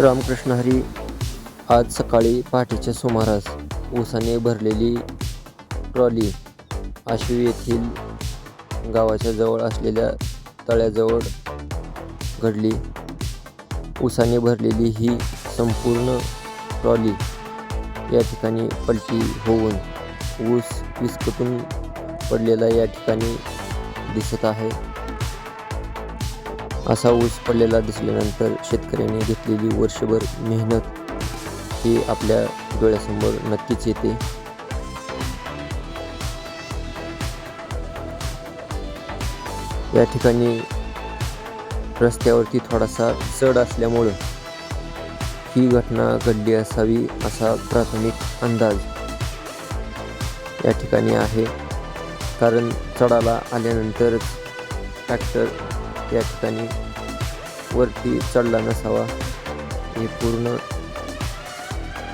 रामकृष्ण हरी आज सकाळी पहाटेच्या सुमारास ऊसाने भरलेली ट्रॉली आशिव येथील गावाच्या जवळ असलेल्या तळ्याजवळ घडली. ऊसाने भरलेली ही संपूर्ण ट्रॉली या ठिकाणी पलटी होऊन ऊस विस्कटून पडलेला या ठिकाणी दिसत आहे. असा ऊस पडलेला दिसल्यानंतर शेतकऱ्याने घेतलेली वर्षभर मेहनत ही आपल्या डोळ्यासमोर नक्कीच येते. या ठिकाणी रस्त्यावरती थोडासा चढ असल्यामुळं ही घटना घडली असावी असा प्राथमिक अंदाज या ठिकाणी आहे. कारण चढाला आल्यानंतरच ट्रॅक्टर या ठिकाणी वरती चढला नसावा. हे पूर्ण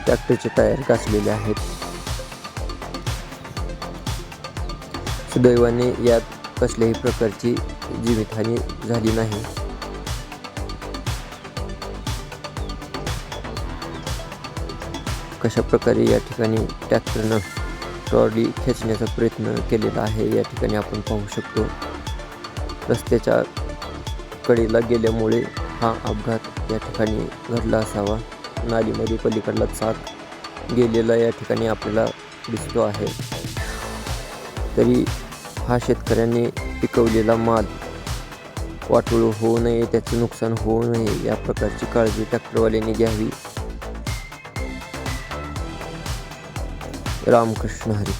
ट्रॅक्टरचे टायर घासलेले आहेत. सुदैवाने यात कसल्याही प्रकारची जीवितहानी झाली नाही. कशा प्रकारे या ठिकाणी ट्रॅक्टरनं ट्रॉली खेचण्याचा प्रयत्न केलेला आहे या ठिकाणी आपण पाहू शकतो. रस्त्याच्या कडेला गेल्यामुळे हा अपघात या ठिकाणी घडला असावा. नालीमध्ये पलीकडला चाक गेलेला या ठिकाणी आपल्याला दिसतो आहे. तरी हा शेतकऱ्यांनी पिकवलेला माल वाटोळ होऊ नये त्याचे नुकसान होऊ नये या प्रकारची काळजी ट्रॅक्टरवाल्यांनी घ्यावी. रामकृष्ण हरी.